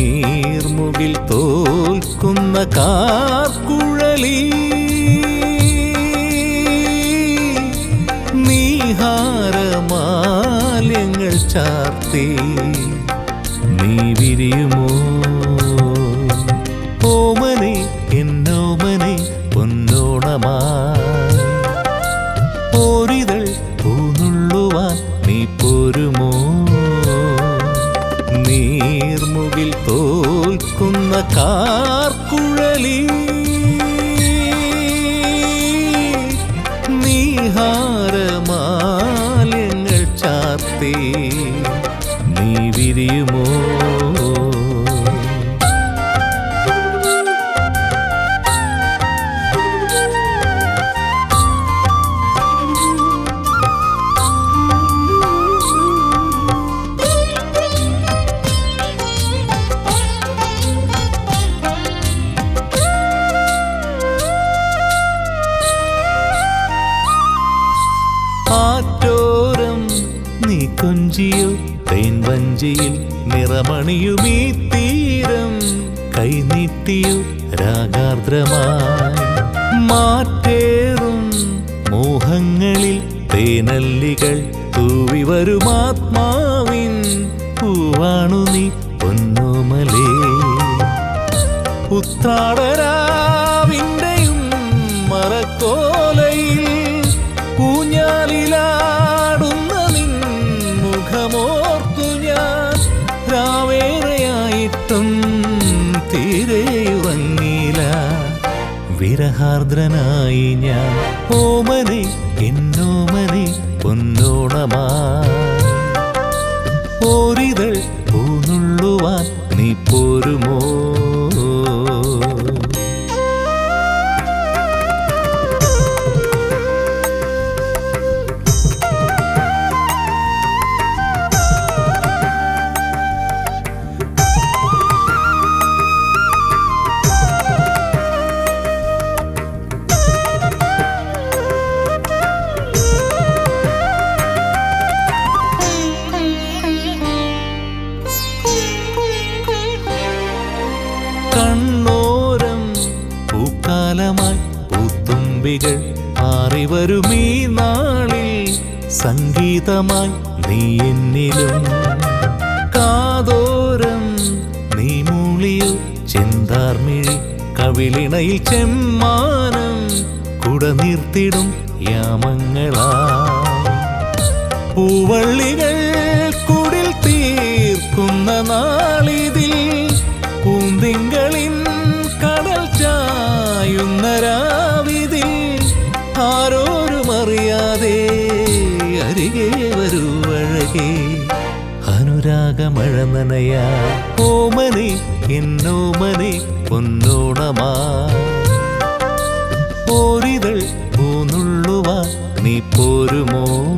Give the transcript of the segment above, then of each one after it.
നീർമുകിൽ തോൽക്കുന്ന കാർക്കുഴലി. നീഹാരമാലയങ്ങൾ ചാർത്തി നീ വിരിയുമോ? തേൻ വഞ്ചിയിൽ നിറമണിയുമീ തീരം കൈനീട്ടിയു രാഗാർദ്രമായി രാവേറെയായിട്ടും തീരെയുറങ്ങിയില്ല വിരഹാർദ്രനായി ഞാൻ. ഓമനെ എന്നോമനെ പൊന്നോണമാ ഓരിതൾ പൂന്നുള്ളുവാൻ നീ പോരുമോ? പൂത്തുമ്പികൾ മാറി വരുമീ നാളിൽ സംഗീതമായി നീ എന്നിലും. കാതോരം നീ മൂളിയോ ചെന്താർമിഴി കവിളിണയിൽ ചെമ്മാനം കുട നിർത്തിടും യാമങ്ങളാ പൂവള്ളികൾ നനയാ ഓമനെ എന്നോമനെ പൊന്നോണമാ. പോരിതൾ പൂന്നുള്ളുവാ നീ പോരുമോ?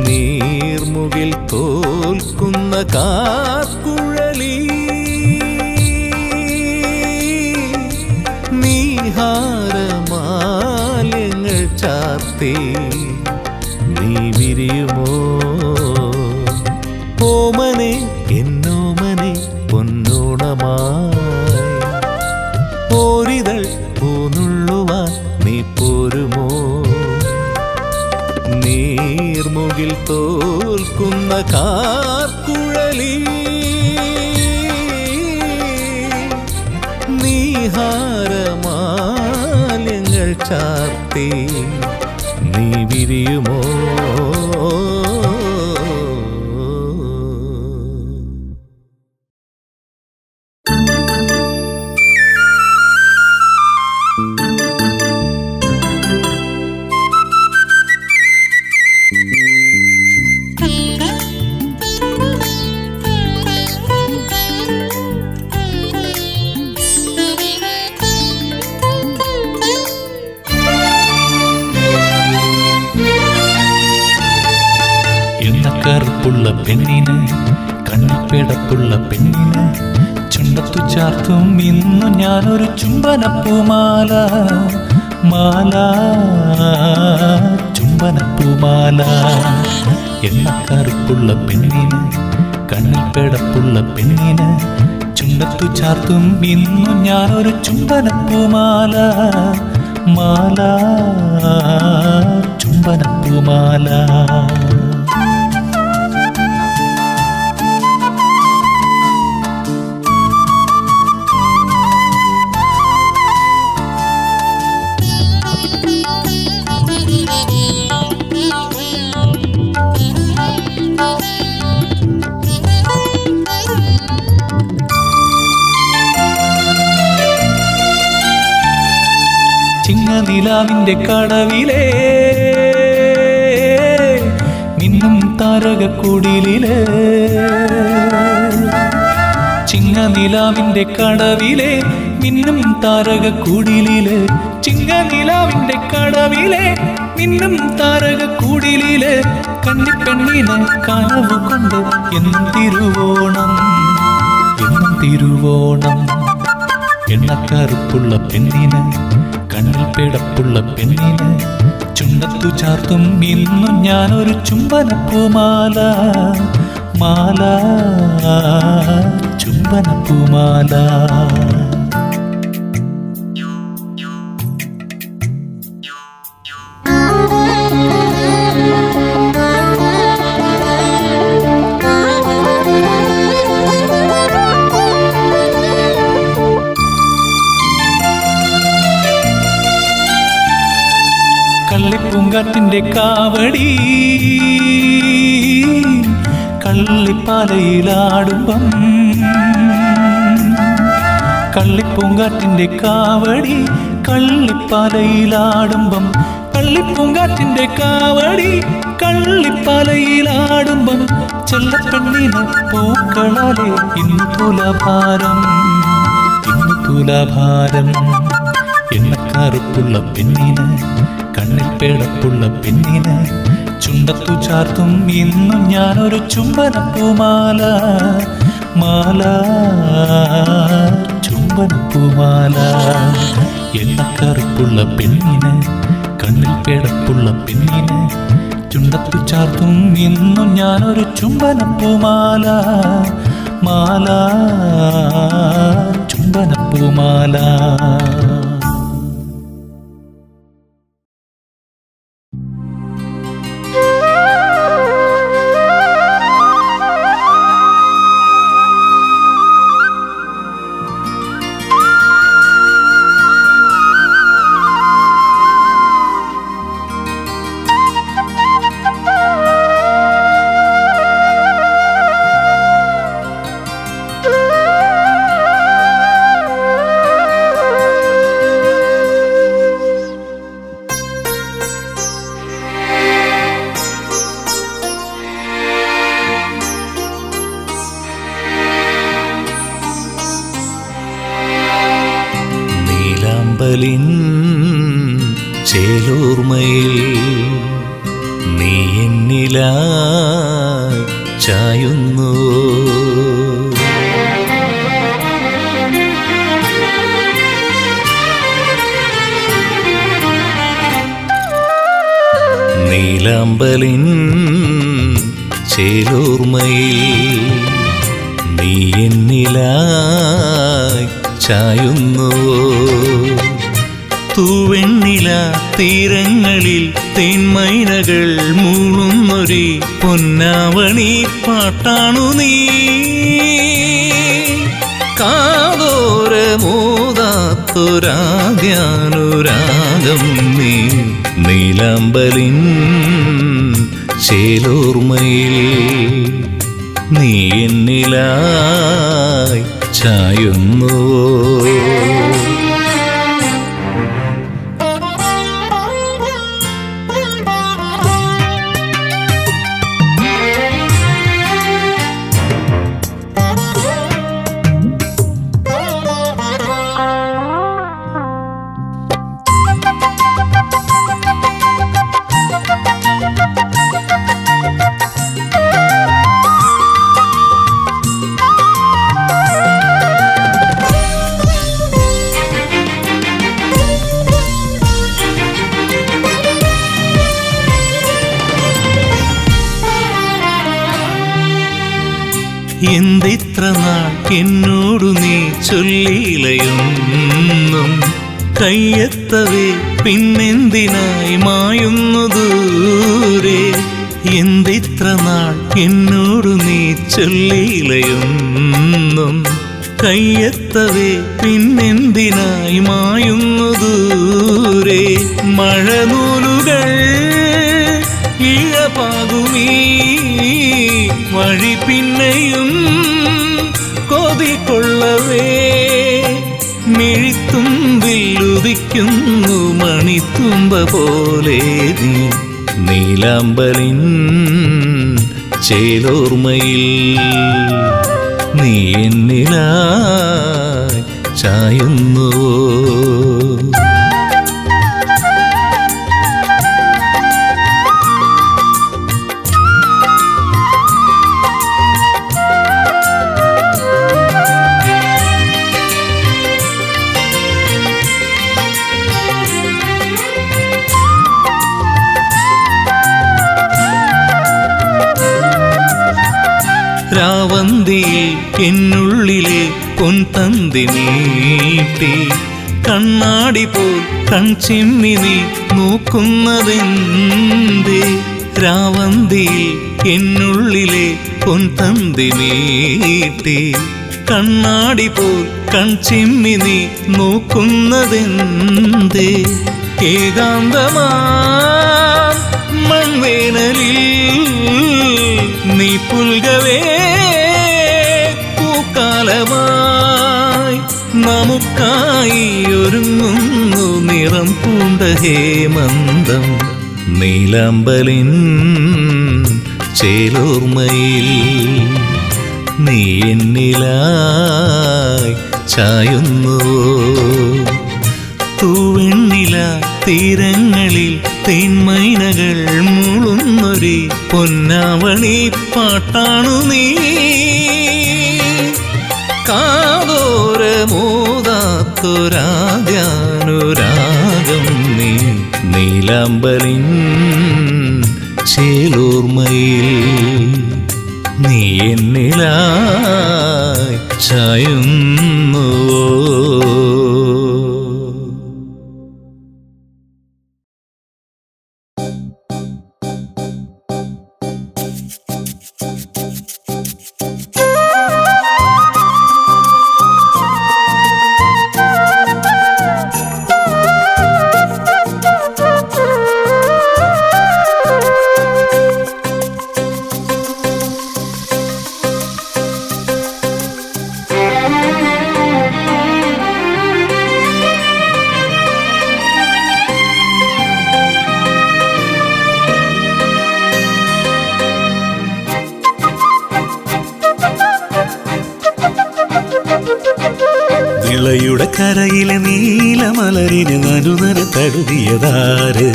നീർമുകിൽ തോൽക്കുന്ന കാക്കുഴലി. നീഹാരമാലങ്ങൾ ചാർത്തി ചുംബനപ്പൂമാല മാല ചുംബനപ്പൂമാല എണ്ണക്കറുപ്പുള്ള പെണ്ണിന് കണ്ണിൽ പേടപ്പുള്ള പെണ്ണിന് ചുണ്ടത്തു ചാർത്തും ഇന്നു ഞാനൊരു ചുംബനപ്പൂമാല മാല ചുംബനപ്പൂമാല ചിങ്ങനിലാവിന്റെ കടവിലേ മിന്നും താരകക്കുടിലേ ചിങ്ങനിലാവിന്റെ കടവിലെ മിന്നും താരകക്കുടിലേ ചിങ്ങനിലാവിന്റെ കടവിലെ മിന്നും കണ്ണി പെണ്ണിനെ കനവ് കൊണ്ട് എന്നും തിരുവോണം എന്നും തിരുവോണം എണ്ണക്കറുപ്പുള്ള പെണ്ണിന് കണ്ണിൽ പിടപ്പുള്ള പെണ്ണിന് ചുണ്ടത്തു ചാർത്തും ഇന്നും ഞാനൊരു ചുംബനപ്പൂമാല. മാല ചുംബനപ്പൂമാല. കള്ളിപ്പൂങ്കാറ്റിന്റെ കാവടി. കള്ളിപ്പാലയിലാടുമ്പം. കള്ളിപ്പൂങ്കാറ്റിന്റെ കാവടി കള്ളിപ്പാലയിലാടുമ്പം. കള്ളിപ്പൂങ്കാറ്റിന്റെ കാവടി കള്ളിപ്പാലയിലാടുമ്പം. ചെല്ലപ്പെണ്ണിന് പൂക്കളാലെ ഇന്ന് തുലഭാരം ഇന്ന് തുലഭാരം എണ്ണക്കറുപ്പുള്ള പെണ്ണിന് കണ്ണിൽ പേടപ്പുള്ള പെണ്ണിന് ചുണ്ടത്തു ചാർത്തും ഇന്നും ഞാൻ ഞാനൊരു ചുംബനപ്പൂമാല. മാല. ചുംബനപ്പൂമാല. എണ്ണക്കറുപ്പുള്ള പെണ്ണിന് കണ്ണിൽ പേടപ്പുള്ള പെണ്ണിന് ചുണ്ടത്തു ചാർത്തും ഇന്നും ഞാൻ ഞാനൊരു ചുംബനപ്പൂമാല. മാല. ചുംബനപ്പൂമാല. ചേലൂർമയിൽ നീ എന്നിലായി ചായുന്നുവോ? തൂവെണ്ണില തീരങ്ങളിൽ തേന്മൈനകൾ മൂളുന്നൊരു പൊന്നാവണി പാട്ടാണു നീ. കാതോരമോദാത്തൊരാദ്യാനുരാഗം നീ. നീലാമ്പലിൻ ചേലോർമയിൽ നീ എന്നിലായി ചായുന്നുവോ ചൊല്ലിയിലയൊന്നും കയ്യെത്തവേ പിന്നെന്തിനായി മായുന്നു എന്തിത്ര നാൾ എന്നോടു നീ ചൊല്ലിയിലയൊന്നും കയ്യെത്തവേ പിന്നെന്തിനായി മായുന്നു ദൂരെ? മഴനൂലുകൾ ഇഴപാകുമീ വഴി പിന്നെയും കൊതികൊള്ളവേ. ഉദിക്കുന്നു മണിത്തുമ്പ പോലെ നീ. നീലാമ്പലിൻ ചേലോർമയിൽ നീ എന്നിലായി ചായുന്നുവോ? എന്നുള്ളിലെ പൊൻതന്തി നീട്ടി കണ്ണാടി പോൽ കൺചിമ്മി നീ നോക്കുന്നതെന്തേ? രാവന്തിയിൽ എന്നുള്ളിലെ പൊൻതന്തി നീട്ടി കണ്ണാടി പോൽ കൺചിമ്മി നീ നോക്കുന്നതെന്തേ? ഏകാന്തമാ മൺവേനലിൽ നീ പുൽകവേ നമുക്കായി ഒരുങ്ങുന്നു നിറം പൂണ്ട ഹേമന്തം. നീലാമ്പലിൻ ചേലോർമയിൽ നീ എന്നിലായി ചായുന്നുവോ? തൂവെണ്ണില തീരങ്ങളിൽ തേന്മൈനകൾ മൂളുന്നൊരു പൊന്നാവണി പാട്ടാണു നീ. കാതോരമോദാത്തൊരാദ്യാനുരാഗം നീ നീലാമ്പലിൻ ചേലോർമയിൽ നീ എന്നിലായി ചായുന്നുവോ? കരയിലെ നീലമലരിന് നനുനര തഴുതിയതാര്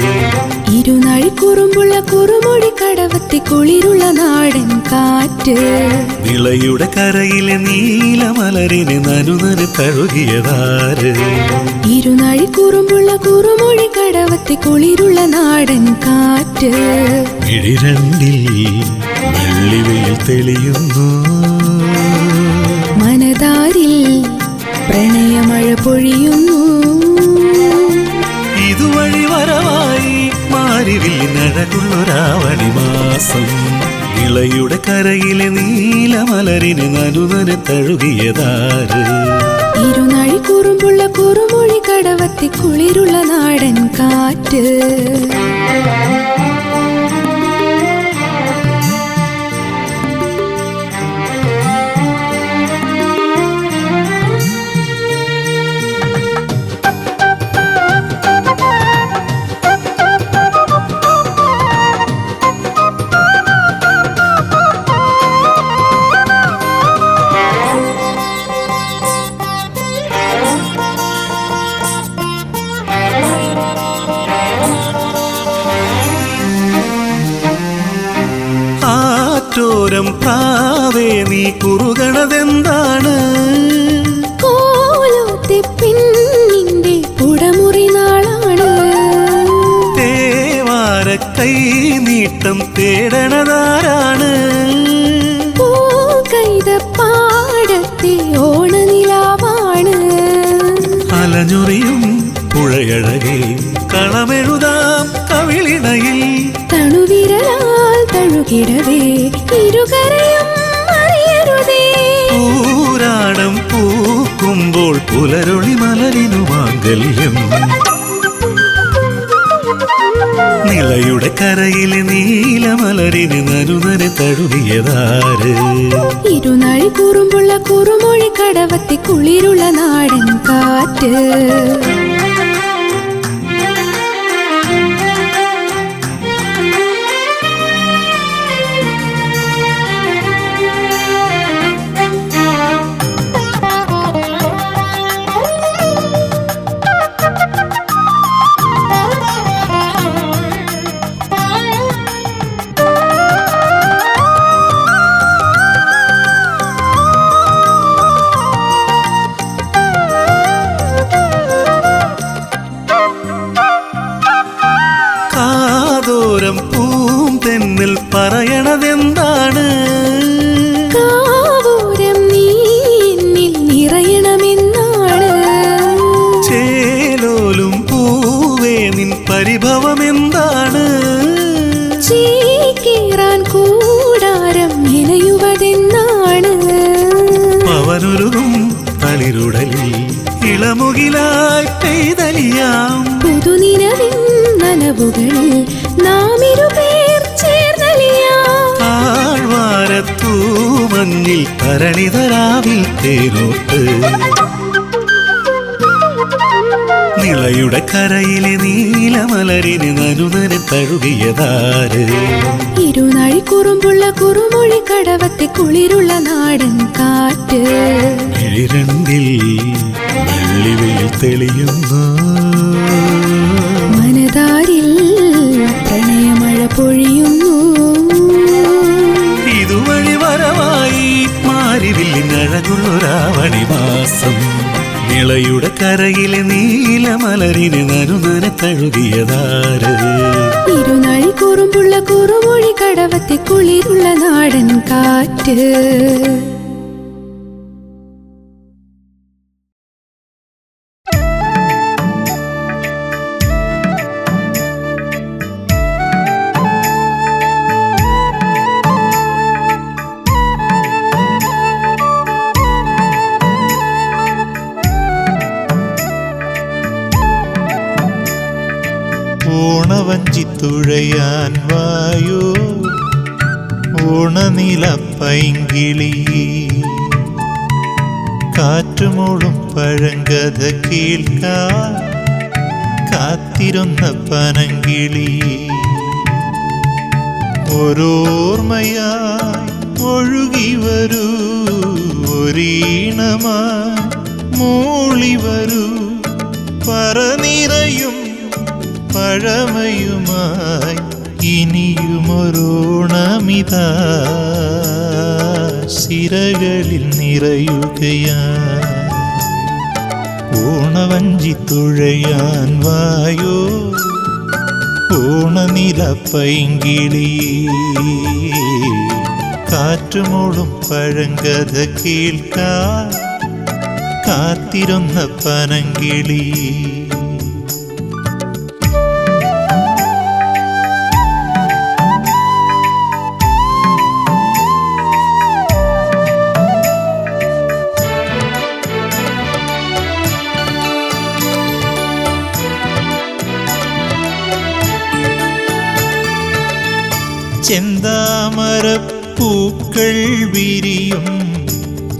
ഇരുനാഴി കുറുമ്പുള്ള കുറുമൊഴി കടവത്തി കുളിരുള്ള നാടൻ കാറ്റ്. വിളയുടെ കരയിലെ നീലമലരിന് നനുനര തഴുകിയതാര്? ഇരുനാഴി കുറുമ്പുള്ള കുറുമൊഴി കടവത്തി കുളിരുള്ള നാടൻ കാറ്റ്. ഇഴിരണ്ടിൽ വെള്ളിവെയിൽ തെളിയുന്നു. പൊഴിയുന്നു. ഇതുവഴി വരവായി മാരിവില്ലിനഴകുള്ളൊരാവണി മാസം. ഇളയുടെ കരയിലെ നീലമലരിന് നനുനര തഴുകിയതാര്? ഇരുനാഴി കുറുമ്പുള്ള കുറുമൊഴി കടവത്തി കുളിരുള്ള നാടൻ കാറ്റ്. പ്രാവേ നീ കുറുകണതെന്താണ്? പെണ്ണിന്റെ കുടമുറി നാളാണ്. തേവാര കൈ നീട്ടം തേടണതാരാണ്? പാടത്തെ ഓണനിലാവാണ്. അലഞ്ഞുറിയും പുഴയഴകെ കളമെഴുതാം കവിളിണയിൽ. തണുവിരലാൽ തഴുകിടവേ ഇരുക പൂക്കുമ്പോൾ പുലരൊളി മലരിനു മാംഗല്യം. നിളയുടെ കരയിലെ നീലമലരിന് നരുനരെ തഴുകിയതാര്? ഇരുനാഴി കൂറുമ്പുള്ള കുറുമൊഴി കടവത്തി കുളിരുള്ള നാടൻ കാറ്റ്. നിളയുടെ കരയിലെ നീലമലരിന് നനുനനെ തഴുകിയതാര്? ഇരുനാഴി കുറുമ്പുള്ള കുറുമൊഴി കടവത്തെ കുളിരുള്ള നാടൻ കാറ്റ്. ഇരണ്ടിൽ വെള്ളിവെയിൽ തെളിയുന്ന. മനതാരിൽ പ്രണയമഴ പൊഴിയുന്നു. ഇതുവഴി വരമായി മാരിവില്ലിനഴകുള്ളൊരാവണി മാസം ഇളയുടെ കരയിലെ നീലമലരിന് നനുനനെ തഴുകിയതാര്? ഇരുനാഴി കുറുമ്പുള്ള കുറുമൊഴി കടവത്തെ കുളിരുള്ള നാടൻ കാറ്റ്. ഓണവഞ്ചിത്തുഴയാൻ വായോ ഓണനില പൈങ്കിളി കാറ്റുമോളും പഴങ്കഥ കേൾക്കാൻ കാത്തിരുന്ന പനങ്കിളി. ഓരോർമ്മയായി ഒഴുകി വരൂ ഒരീണമായി മൂളി വരൂ. പറനിറയും പഴമയുമായി ഇനിയുമൊരോണമിതാ സിരകളിൽ നിറയുകയാ. ഓണവഞ്ചി തുഴയാൻ വായോ. ഓണനില പൈങ്കിളി. കാറ്റുമോളും പഴങ്കഥ കേൾക്കാൻ കാത്തിരുന്ന പനങ്കിളി. ചെന്താമരപ്പൂക്കൾ വിരിയും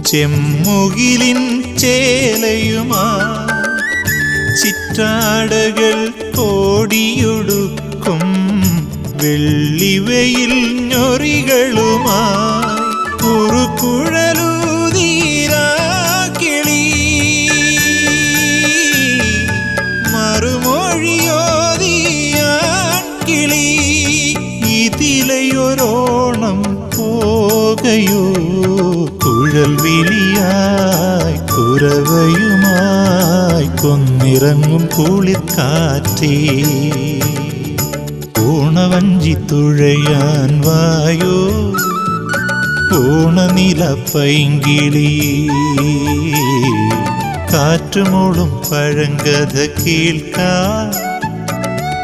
ചെമ്മുകിലിൻ ചേലയുമാ. ചിറ്റാടകൾ കോടിയൊടുക്കും വെള്ളിവയിൽ ഞൊറികളുമായി കുറുക്കുഴലൂതീരാക്കിളി കുരവയുമായി കൊന്നിറങ്ങും കുളിർക്കാറ്റേ. ഓണവഞ്ചി തുഴയാൻ വായോ? പൂണനിലപ്പൈങ്കിളി പൈങ്കിളി. കാറ്റുമോളും പഴങ്കഥ കേൾക്കാ.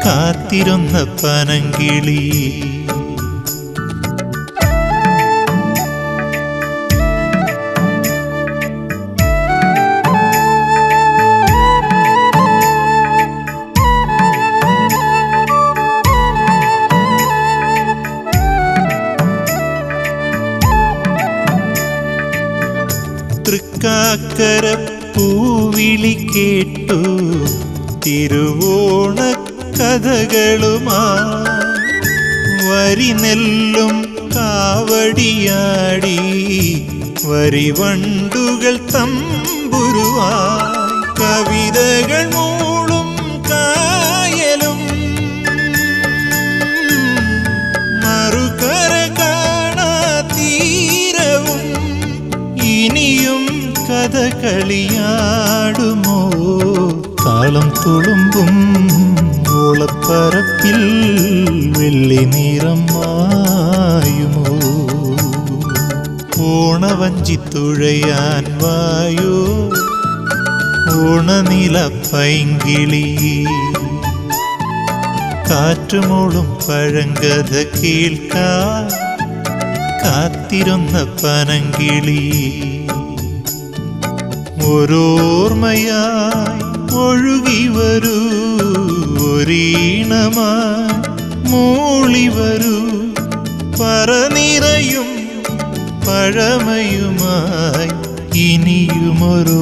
കാത്തിരുന്ന പനങ്കിളി. கரிவண்டுகள் தம்புருவாய் கவிதைகள் மூளும் காயலும். மறுகர காணா தீரவும் இனியும் கதகளியாடுமோ? தாளம் துளும்பும் ஓளப்பரப்பில் வெள்ளி நீரம்மா ഓണവഞ്ചി തുഴയാൻ വായോ ഓണനില പൈങ്കിളി കാറ്റുമോളും പഴങ്കഥ കേൾക്കാ കാത്തിരുന്ന പനങ്കിളി ഓരോർമ്മയായി ഒഴുകി വരൂ ഒരീണമായി മൂളി വരൂ പഴമയുമായി ഇനിയുമൊരോണമിതാ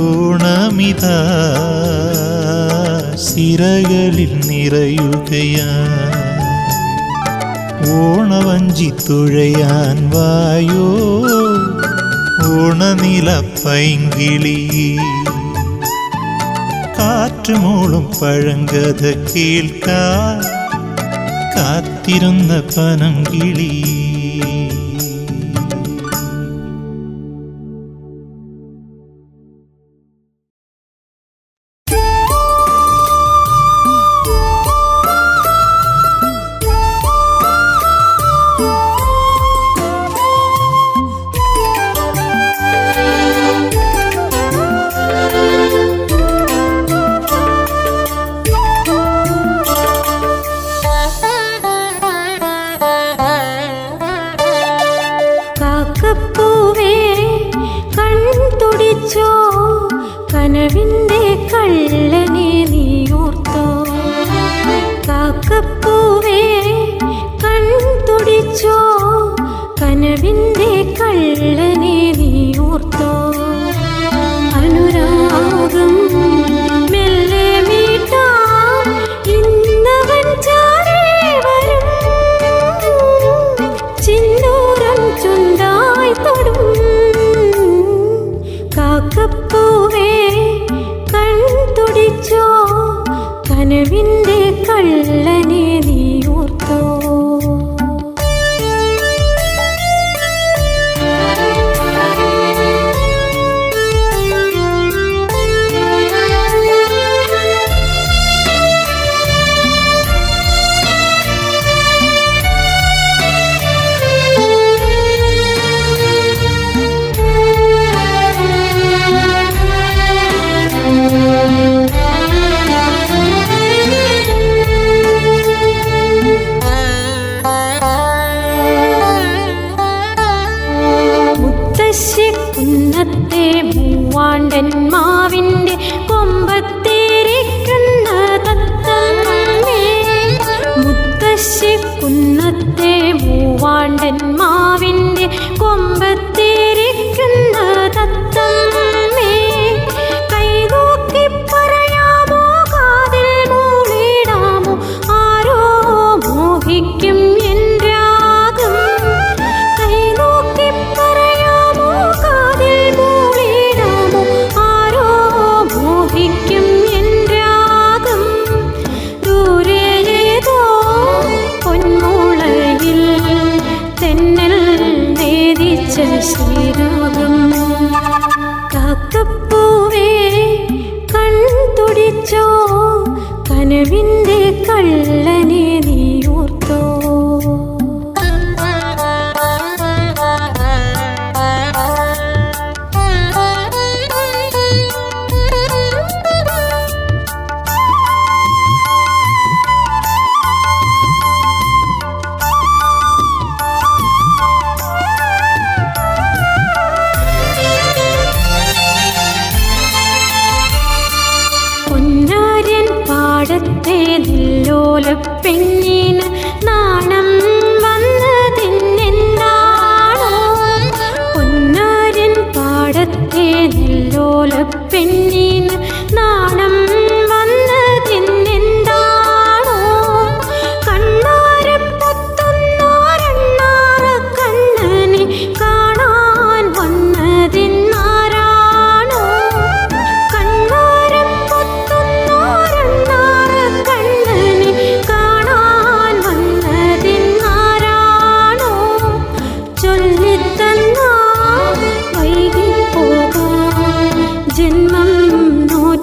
സിരകളിൽ നിറയുകയാ ഓണവഞ്ചി തുഴയാൻ വായോ ഓണനില പൈങ്കിളി കാറ്റുമോളും പഴങ്കഥ കേൾക്കാ കാത്തിരുന്ന പനങ്കിളി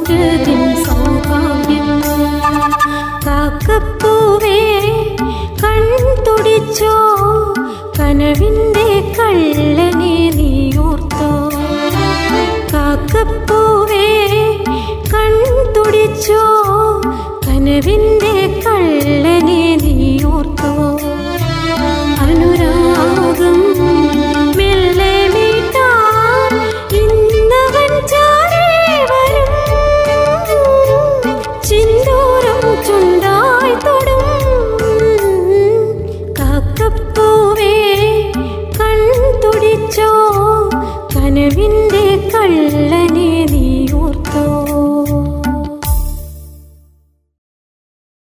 സൗരതിൻ സൗഭാഗ്യം. കാക്കപ്പൂവേ കൺ തുടിച്ചോ കനവിന്റെ കള്ളനെ നീയോർത്തോ കാക്കപ്പൂവേ കൺ തുടിച്ചോ കനവിന്റെ കള്ളനെ